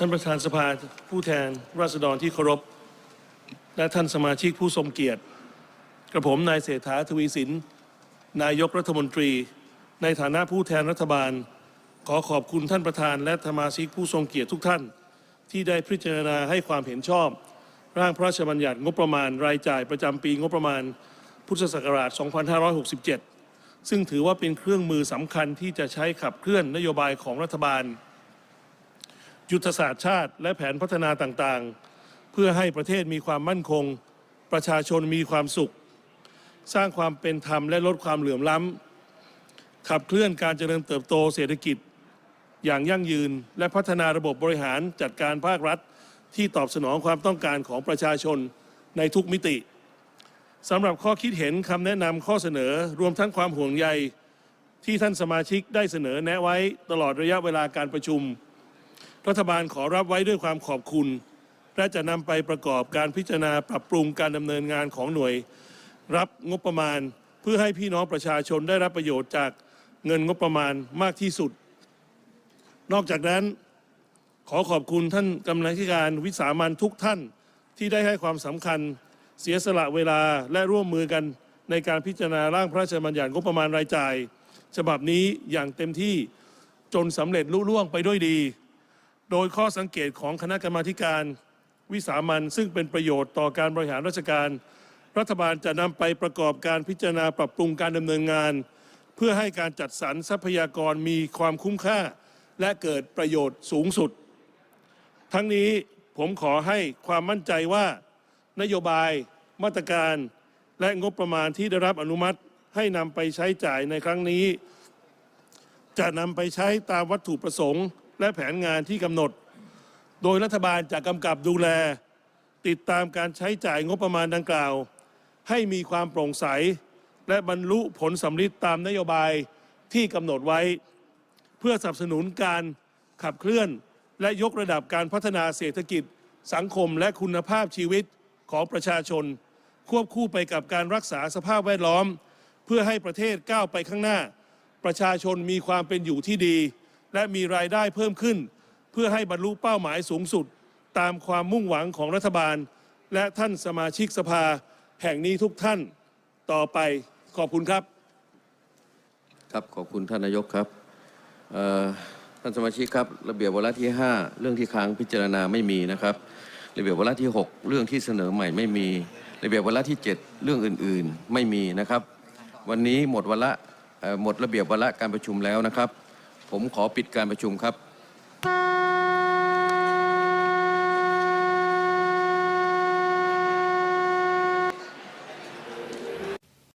ท่านประธานสภาผู้แทนราษฎรที่เคารพ และท่านสมาชิกผู้ทรงเกียรติ กระผมนายเศรษฐาทวีสิน นายกรัฐมนตรี ในฐานะผู้แทนรัฐบาล ขอขอบคุณท่านประธานและสมาชิกผู้ทรงเกียรติทุกท่าน ที่ได้พิจารณาให้ความเห็นชอบ ร่างพระราชบัญญัติงบประมาณรายจ่ายประจำปีงบประมาณ พุทธศักราช 2567 ซึ่งถือว่าเป็นเครื่องมือสำคัญที่จะใช้ขับเคลื่อนนโยบายของรัฐบาล ยุทธศาสตร์ชาติและแผนพัฒนาต่างๆ เพื่อให้ประเทศมีความมั่นคง ประชาชนมีความสุข สร้างความเป็นธรรมและลดความเหลื่อมล้ำ ขับเคลื่อนการเจริญเติบโตเศรษฐกิจ อย่างยั่งยืนและพัฒนาระบบบริหารจัดการภาครัฐ ที่ตอบสนองความต้องการของประชาชนในทุกมิติสำหรับข้อคิดเห็นคำแนะนำข้อเสนอรวมทั้งความห่วงใยที่ท่านสมาชิกได้เสนอแนะไว้ตลอดระยะเวลาการประชุม รัฐบาลขอรับไว้ด้วยความขอบคุณ และจะนำไปประกอบการพิจารณาปรับปรุงการดำเนินงานของหน่วย รับงบประมาณเพื่อให้พี่น้องประชาชนได้รับประโยชน์จากเงินงบประมาณมากที่สุด นอกจากนั้น ขอขอบคุณท่านกรรมาธิการวิสามันทุกท่านที่ได้ให้ความสำคัญเสียสละเวลาและร่วมมือกันในการพิจารณาร่างพระราชบัญญัติงบประมาณรายจ่าย ฉบับนี้อย่างเต็มที่จนสำเร็จลุล่วงไปด้วยดี โดยข้อสังเกตของคณะกรรมาการวิสามันซึ่งเป็นประโยชน์ต่อการบริหารราชการ รัฐบาลจะนำไปประกอบการพิจารณาปรับปรุงการดำเนินงาน เพื่อให้การจัดสรรทรัพยากรมีความคุ้มค่า และเกิดประโยชน์สูงสุด ทั้งนี้ผมขอให้ความมั่นใจว่า นโยบายมาตรการ และงบประมาณที่ได้รับอนุมัติให้นำไปใช้จ่ายในครั้งนี้ จะนำไปใช้ตามวัตถุประสงค์ และแผนงานที่กำหนด โดยรัฐบาลจะกำกับดูแล ติดตามการใช้จ่ายงบประมาณดังกล่าว ให้มีความโปร่งใส และบรรลุผลสำลิดตามนโยบายที่กำหนดไว้ เพื่อสนับสนุนการขับเคลื่อน และยกระดับการพัฒนาเศรษฐกิจ สังคมและคุณภาพชีวิตของประชาชน ควบคู่ไปกับการรักษาสภาพแวดล้อม เพื่อให้ประเทศก้าวไปข้างหน้า ประชาชนมีความเป็นอยู่ที่ดี และมีรายได้เพิ่มขึ้น เพื่อให้บรรลุเป้าหมายสูงสุด ตามความมุ่งหวังของรัฐบาล และท่านสมาชิกสภาแห่งนี้ทุกท่านต่อไปขอบคุณครับ ครับขอบคุณท่านนายกครับท่านสมาชิกครับ ระเบียบวาระที่ 5 เรื่องที่ค้างพิจารณาไม่มีนะครับ ระเบียบวาระที่ 6 เรื่องที่เสนอใหม่ไม่มี ระเบียบวาระที่ 7 เรื่องอื่น ๆ ไม่มีนะครับ วันนี้หมดวาระหมดระเบียบวาระการประชุมแล้วนะครับ ผมขอปิดการประชุมครับ